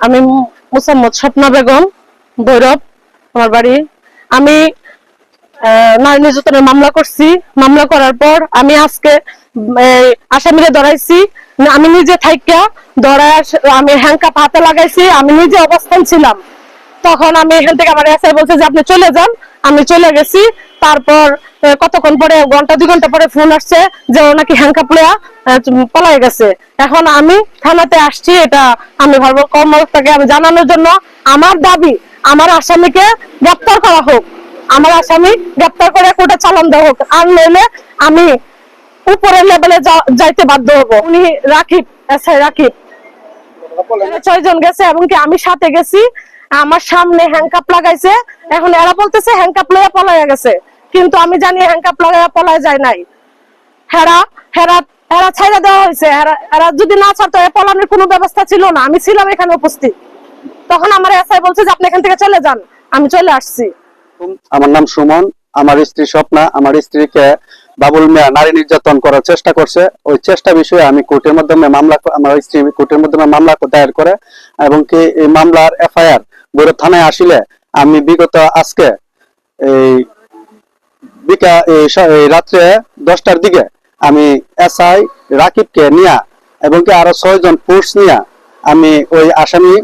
আমি মুসাম্মদ স্বপ্না বেগম, ভৈরব, আমার বাড়ি। আমি নারী নির্যাতনের মামলা করছি। মামলা করার পর আমি আজকে আসামিরে ধরাইছি। আমি নিজে থাইকা আস- আমি হ্যাংকাপ হাতে লাগাইছি। আমি নিজে অবস্থান ছিলাম। তখন আমি এখান থেকে আমার এসআই বলছে যে, আপনি চলে যান। আমি চলে গেছি। তারপর কতক্ষণ পরে, ঘণ্টা, দুই ঘণ্টা পরে ফোন আসছে যে ও নাকি হ্যাংকাপ লয়া পলাই গেছে। এখন আমি থানাতে আসছি, এটা আমি ভাবো কর্মকর্তাকে আমি জানানোর জন্য। আমার দাবি, আমার আসামিকে গ্রেপ্তার করা হোক। আমার আসামি গ্রেপ্তার করে কোর্টে চালান দেওয়া হোক। আর নইলে আমি উপরের লেভেলে যাইতে বাধ্য হব। উনি রাকিব এসআই রাকিব। এরা ছয়জন গেছে এবং কি আমি সাথে গেছি। আমার সামনে হ্যাংকাপ লাগাইছে। এখন এরা বলতেছে হ্যাংকাপ লইয়া পলাইয়া গেছে। কিন্তু আমি জানি হ্যাংকাপ লাগাইয়া পলায় যায় নাই। হেরা হেরা হেরা ছাইরা দেওয়া হয়েছে হেরা যদি না ছাড়তো, এ পলানোর কোনো ব্যবস্থা ছিল না। আমি ছিলাম এখানে উপস্থিত। তখন আমার এসআই বলছে যে, আপনি এখান থেকে চলে যান। আমি চলে আসছি। আমার নাম সুমন। আমার স্ত্রী স্বপ্না। আমার স্ত্রীকে বাবুল মিয়া নারী নির্যাতন করার চেষ্টা করছে। ওই চেষ্টা বিষয়ে আমি কোর্টের মাধ্যমে মামলা আমার স্ত্রী কোর্টের মাধ্যমে মামলা দায়ের করে এবং কি এই মামলার এফআইআর গৌরব থানায় আসিলে আমি বিগত আজকে এই বিকা রাত্রে দশটার দিকে আমি এসআই রাকিবকে নিয়া এবং কি আরও ছয়জন পুরুষ নিয়া আমি ওই আসামি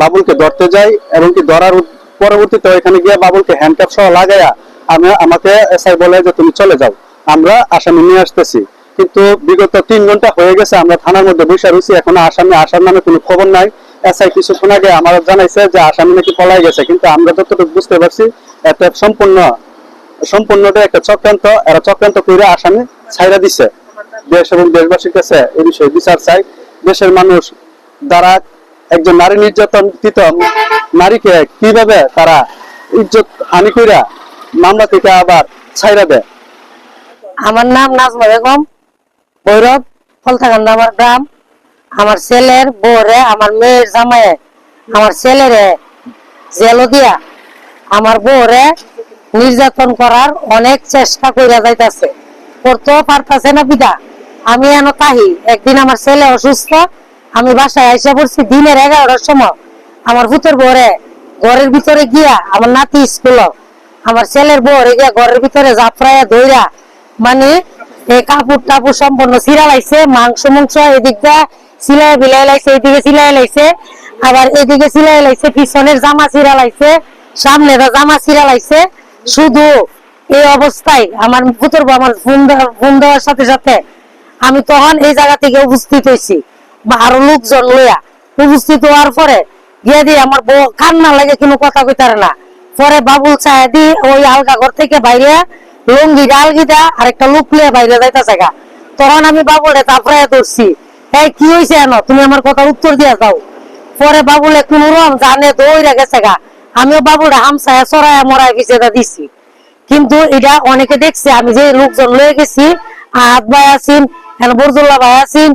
বাবুলকে ধরতে যাই এবং কি ধরার পরবর্তীতে ওইখানে গিয়ে বাবুলকে হ্যান্ডকাপ সহ লাগাইয়া আমি, আমাকে এসআই বলে যে তুমি চলে যাও। আমরা আসামি নিয়ে আসতেছি। কিন্তু বিগত তিন ঘণ্টা হয়ে গেছে আমরা থানার মধ্যে বসে রয়েছি, এখনও আসামি, আসার নামে কোনো খবর নাই। এসআই কিছুক্ষণ আগে আমার জানাইছে যে আসামি নাকি পলাই গেছে, কিন্তু আমরা যতটুকু বুঝতে পারছি এটা সম্পূর্ণ সম্পূর্ণটা একটা চক্রান্ত, এরা চক্রান্ত করে আসামি ছাইরা দিছে। দেশ এবং দেশবাসীর কাছে এই বিষয়ে বিচার চাই। দেশের মানুষ দ্বারা একজন নারী নির্যাতনকৃত নারীকে কীভাবে তারা ইজ্জত হানি কইরা মামলা থেকে আবার ছাইরা দেয়? আমার নাম নাজমা বেগম, ভৈরব ফলতাকান্দা আমার গ্রাম। আমার ছেলের বউরে, আমার মেয়ের জামাইয়ে, আমার ছেলেরে জেলো দিয়া, আমার বউরে নির্যাতন করার অনেক চেষ্টা কইরা যাইতাছে। করতেও পারতাছে না বিদা। আমি এন তাহি, একদিন আমার ছেলে অসুস্থ, আমি বাসায় আইসা পড়ছি দিনের এগারোটার সময়। আমার ভূতের বউরে ঘরের ভিতরে গিয়া আমার নাতি স্কুল, আমার ছেলের বউরে গিয়া ঘরের ভিতরে জাফরাইয়া ধইরা মানে এই কাপড় টাপড় সম্পূর্ণ সিরা লাইছে, মাংস মাংস এদিকটা সিলাই বিলাই লাইছে, এদিকে সিলাই লাইছে, আবার এদিকে সিলাই লাইছে, পিছনের জামা সিরা লাইছে সামনে জামা সিরা লাইছে। শুধু এই অবস্থায় আমার পুত্র আমার ফোন দেওয়ার- সাথে সাথে আমি তখন এই জায়গা থেকে উপস্থিত হয়েছি। বা আরও লোকজন লইয়া উপস্থিত হওয়ার পরে গিয়ে দিয়ে আমার বউ কান্না লাগে কোনো কথা কইতারে না। পরে বাবুল চায় দি ওই আলগা ঘর থেকে বাইরে লুঙ্গি আলগিটা আর একটা লুক লিয়ে বাইরে যাইতেছে গা। তখন আমি বাবুলে তারপরে ধরছি, এই, কি হয়েছে এন? তুমি আমার কথা উত্তর দিয়া যাও পরে বাবুলে কোন রকম জানে দৌড়ে গেছে গা। আমিও বাবুরে হামসায় চড়ায় মরায় পিছিয়ে দিছি। কিন্তু এটা অনেকে দেখছে, আমি যে লোকজন লয়ে গেছি, আহাত ভাই আছেন এখানে বরজুল্লাহ ভাই আছেন,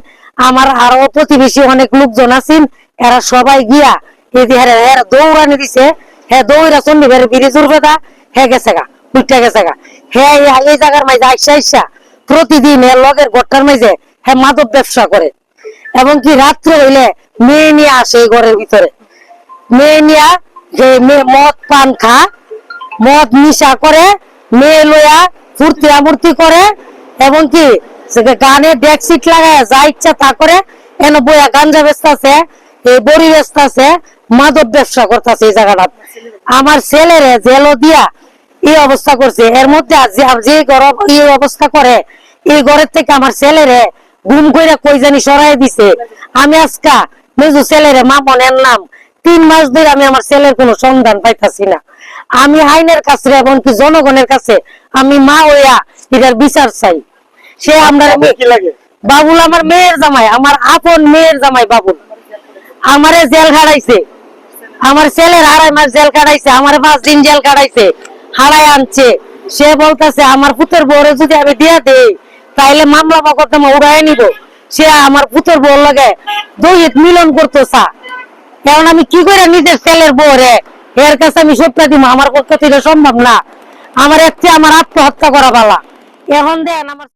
আমার আরও প্রতিবেশী অনেক লোকজন আছেন, এরা সবাই গিয়া এই যে হেরা হেরা দৌড়ানি দিছে হে দৌড়া চন্ডি বেড়ে ব্রিজ উঠবে তা হে গেছে গা এই- জায়গার আইসা আইসা প্রতিদিন হে মাদক ব্যবসা করে। এবং কি রাত্রে হইলে মেয়ে নিয়ে আসে এই ঘরের ভিতরে। মেয়ে নিয়া যে মেয়ে মদ পান খা, মদ নিশা করে, মেয়ে লইয়া ফুর্তি আমূর্তি করে এবং কি গানে ডেক সিট লাগায়, যা ইচ্ছা তা করে, এন বইয়া গাঞ্জা বেচতাছে, এই বড়ি বেচতাছে, মাদক ব্যবসা করতেছে এই জায়গাটা। আমার ছেলেরে জেলো দিয়া এই অবস্থা করছে। এর মধ্যে যে ঘর এই অবস্থা করে, এই ঘরের থেকে আমার ছেলেরে গুম কইরা কই জানি সরাই দিছে। আমি আজকা মেজু ছেলেরে মা মনের নাম। তিন মাস ধরে আমি আমার ছেলের কোনো সন্ধান পাইতাছি না। আমি আইনের কাছে এমনকি জনগণের কাছে আমি মা হইয়া এটার বিচার চাই। সে আমরা কি লাগে? বাবুল আমার মেয়ের জামাই আমার আপন মেয়ের জামাই বাবুল। আমারে জেল খাড়াইছে। আমার ছেলের আড়াই মাস জেল কাটাইছে আমার পাঁচ দিন জেল কাটাইছে হারাই আনছে। সে বলতেছে আমার পুতের বউরে যদি আমি দিয়া দেই তাইলে মামলা মকদ্দমা উড়াই নিব। সে আমার পুতের বউ লাগে দৈহিত মিলন করতো চা কারণ আমি কি করে নিজের ছেলের বউরে এর কাছে আমি সত্যা দিব আমার পক্ষে থেকে সম্ভব না। আমার একটি আমার আত্মহত্যা করা পালা এখন দেন, আমার